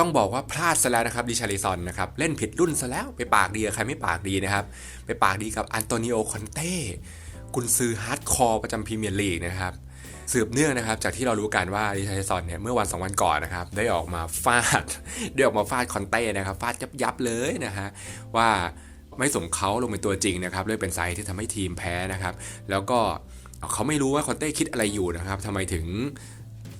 ต้องบอกว่าพลาดซะแล้วนะครับดิชาริซอนนะครับเล่นผิดรุ่นซะแล้วไปปากดีกับใครไม่ปากดีนะครับ ไปปากดีกับอันโตนิโอคอนเต้กุนซือฮาร์ดคอร์ประจำพรีเมียร์ลีกนะครับสืบเนื่องนะครับจากที่เรารู้กันว่าดิชาริซอนเนี่ยเมื่อวันสองวันก่อนนะครับได้ออกมาฟาดได้ออกมาฟาดคอนเต้นะครับฟาดยับยับเลยนะฮะว่าไม่สมเขาลงเป็นตัวจริงนะครับเลยเป็นสาเหตุที่ทำให้ทีมแพ้นะครับ แล้วก็เขาไม่รู้ว่าคอนเต้คิดอะไรอยู่นะครับทำไมถึง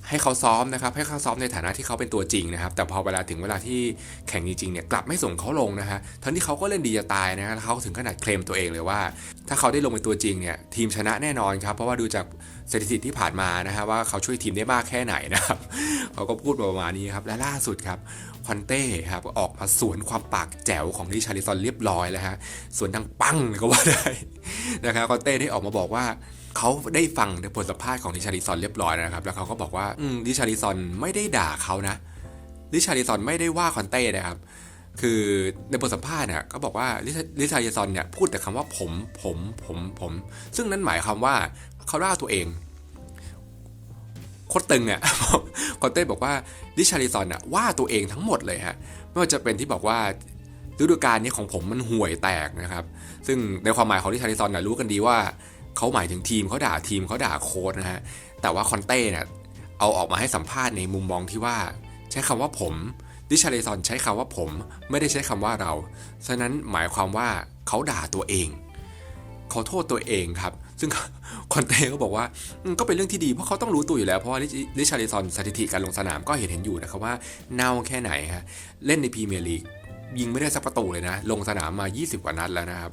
ให้เขาซ้อมนะครับ ให้เขาซ้อมในฐานะที่เขาเป็นตัวจริงนะครับ แต่พอเวลาถึงเวลาที่แข่งจริงๆเนี่ยกลับไม่ส่งเขาลงนะฮะทั้งที่เขาก็เล่นดีจะตายนะฮะเขาถึงขนาดเคลมตัวเองเลยว่า ถ้าเขาได้ลงเป็นตัวจริงเนี่ยทีมชนะแน่นอนครับ เพราะว่าดูจากสถิติที่ผ่านมานะฮะว่าเขาช่วยทีมได้มากแค่ไหนนะครับเขาก็พูดประมาณนี้ครับและล่าสุดครับคอนเต้ครับออกมาสวนความปากแจ๋วของดิชาริซอนเรียบร้อยแล้วฮะสวนดังปังเลยก็ว่าได้นะครับคอนเต้ได้ออกมาบอกว่า เขาได้ฟังในบทสัมภาษณ์ของดิชาริซอนเรียบร้อยนะครับ แล้วเขาก็บอกว่าดิชาริซอนไม่ได้ด่าเขานะดิชาริซอนไม่ได้ว่าคอนเต้นะครับ คือในบทสัมภาษณ์เนี่ยก็บอกว่าดิชาริซอนเนี่ยพูดแต่คำว่าผมผมผมผม ซึ่งนั่นหมายความว่าเขาล่าตัวเองโคตรตึงเนี่ยคอนเต้บอกว่าดิชาริซอนน่ะว่าตัวเองทั้งหมดเลยฮะไม่ว่าจะเป็นที่บอกว่าฤดูกาลนี้ของผมมันห่วยแตกนะครับ ซึ่งในความหมายของดิชาริซอนน่ะรู้กันดีว่า เขาหมายถึงทีมเขาด่าทีมเขาด่าโค้ดนะฮะ แต่ว่าคอนเต้เนี่ยเอาออกมาให้สัมภาษณ์ในมุมมองที่ว่า ใช้คำว่าผมดิชาเลซอนใช้คำว่าผมไม่ได้ใช้คำว่าเรา ฉะนั้นหมายความว่าเขาด่าตัวเองเขาโทษตัวเองครับ ซึ่งคอนเต้ก็บอกว่าก็เป็นเรื่องที่ดีเพราะเขาต้องรู้ตัวอยู่แล้ว เพราะว่าดิชาเลซอนสถิติการลงสนามก็เห็นเห็นอยู่นะครับว่าเน่าแค่ไหนฮะเล่นในพรีเมียร์ลีกยิงไม่ได้สักประตูเลยนะ ลงสนามมา 20 กว่านัดแล้วนะครับ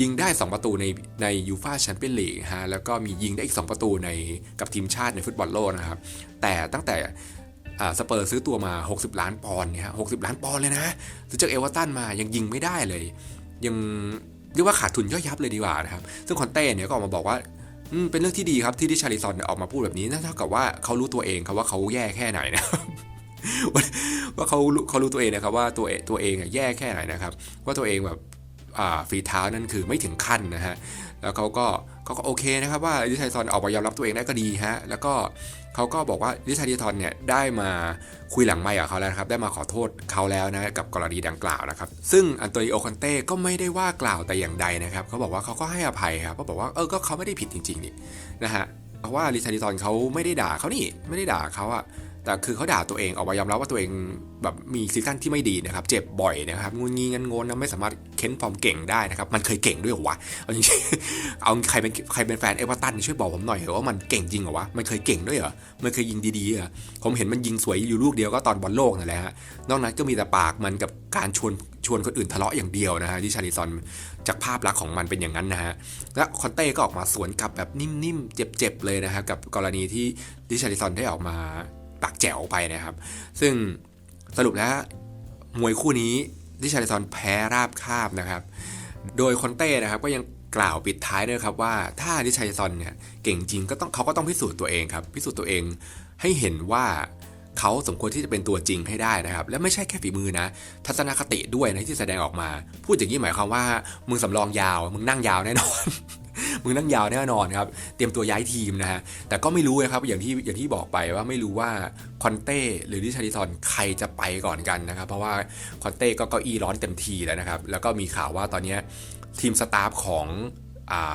ยิงได้ 2 ประตูในในยูฟาแชมเปี้ยนลีกฮะแล้วก็มียิงได้อีก 2 ประตูในกับทีมชาติในฟุตบอลโลกนะครับ แต่ตั้งแต่สเปอร์ซื้อตัวมา 60 ล้านปอนด์เนี่ยฮะ60ล้านปอนด์เลยนะซื้อจากเอเวอร์ตันมายังยิงไม่ได้เลย ยังเรียกว่าขาดทุนย่อยยับเลยดีกว่านะครับ ซึ่งคอนเต้เนี่ยก็ออกมาบอกว่าเป็นเรื่องที่ดีครับที่ดิชาริซอนออกมาพูดแบบนี้นั่นเท่ากับว่าเขารู้ตัวเองครับว่าเขาแย่แค่ไหนนะครับว่าเขาเขารู้ตัวเองนะครับว่าตัวเองตัวเองแย่แค่ไหนนะครับ ว่าตัวเองแบบ ฝีเท้านั่นคือไม่ถึงขั้นนะฮะ แล้วเขาก็เขาก็โอเคนะครับว่าดิชาริซอนออกมายอมรับตัวเองได้ก็ดีฮะ แล้วก็เขาก็บอกว่าดิชาริซอนเนี่ยได้มาคุยหลังไมค์กับเขาแล้วครับ ได้มาขอโทษเขาแล้วนะกับกรณีดังกล่าวนะครับ ซึ่งอันโตนิโอคอนเต้ก็ไม่ได้ว่ากล่าวแต่อย่างใดนะครับ เขาบอกว่าเขาก็ให้อภัยครับเขาบอกว่าเออ ก็เขาไม่ได้ผิดจริงๆนี่นะฮะ เพราะว่าลิชาริซอนเขาไม่ได้ด่าเขานี่ ไม่ได้ด่าเขาอะ แต่คือเขาด่าตัวเองออกมายอมรับว่าตัวเองแบบมีซีซั่นที่ไม่ดีนะครับ เจ็บบ่อยนะครับงุนงีงันงนนะไม่สามารถเค้นฟอร์มเก่งได้นะครับ มันเคยเก่งด้วยเหรอวะเอาจริงๆเอาใครเป็นใครเป็นแฟนเอเวอร์ตันช่วยบอกผมหน่อยเถอะว่ามันเก่งจริงเหรอวะมันเคยเก่งด้วยเหรอมันเคยยิงดีๆเหรอผมเห็นมันยิงสวยอยู่ลูกเดียวก็ตอนบอลโลกนั่นแหละฮะนอกนั้นก็มีแต่ปากมันกับการชวนชวนคนอื่นทะเลาะอย่างเดียวนะฮะที่ชาริซอนจากภาพลักษณ์ของมันเป็นอย่างนั้นนะฮะและคอนเต้ก็ออกมาสวนกลับแบบนิ่มๆเจ็บๆเลยนะฮะกับกรณีที่ดิชาริซอนได้ออกมา ปากแจ๋วไปนะครับ ซึ่งสรุปแล้วมวยคู่นี้ดิชาริซอนแพ้ราบคาบนะครับ โดยคอนเต้นะครับก็ยังกล่าวปิดท้ายด้วยครับว่าถ้าดิชาริซอนเนี่ยเก่งจริงก็ต้องเขาก็ต้องพิสูจน์ตัวเองครับ พิสูจน์ตัวเองให้เห็นว่าเขาสมควรที่จะเป็นตัวจริงให้ได้นะครับ และไม่ใช่แค่ฝีมือนะ ทัศนคติด้วยนะที่แสดงออกมา พูดอย่างนี้หมายความว่า มึงสำรองยาว มึงนั่งยาวแน่นอน มึงนั่งยาวแน่นอนครับ เตรียมตัวย้ายทีมนะฮะ แต่ก็ไม่รู้นะครับ อย่างที่อย่างที่บอกไปว่าไม่รู้ว่าคอนเต้หรือดิชาริซอนใครจะไปก่อนกันนะครับ เพราะว่าคอนเต้ก็เก้าอี้ร้อนเต็มทีแล้วนะครับ แล้วก็มีข่าวว่าตอนนี้ทีมสตาฟของ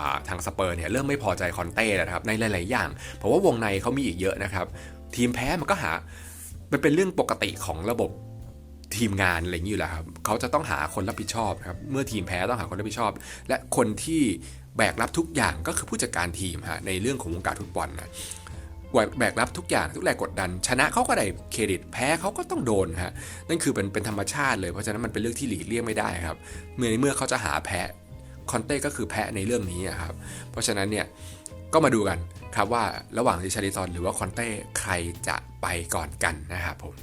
าทางสเปอร์เนี่ยเริ่มไม่พอใจคอนเต้แล้วนะครับในหลาย ๆ อย่าง เพราะว่าวงในเขามีอีกเยอะนะครับ ทีมแพ้มันก็หามันเป็นเรื่องปกติของระบบทีมงานอะไรอย่างนี้อยู่แล้วครับเขาจะต้องหาคนรับผิดชอบครับ เมื่อทีมแพ้ต้องหาคนรับผิดชอบ และคนที่ แบกรับทุกอย่างก็คือผู้จัดการทีมฮะในเรื่องของวงการฟุตบอลนะแบกรับทุกอย่างทุกแรงกดดัน ชนะเขาก็ได้เครดิตแพ้เขาก็ต้องโดนฮะนั่นคือเป็นเป็นธรรมชาติเลยเพราะฉะนั้นมันเป็นเรื่องที่หลีกเลี่ยงไม่ได้ครับเมื่อในเมื่อเขาจะหาแพ้คอนเต้ก็คือแพ้ในเรื่องนี้ครับเพราะฉะนั้นเนี่ยก็มาดูกันครับว่าระหว่างดิชาริซอนหรือว่าคอนเต้ใครจะไปก่อนกันนะครับผม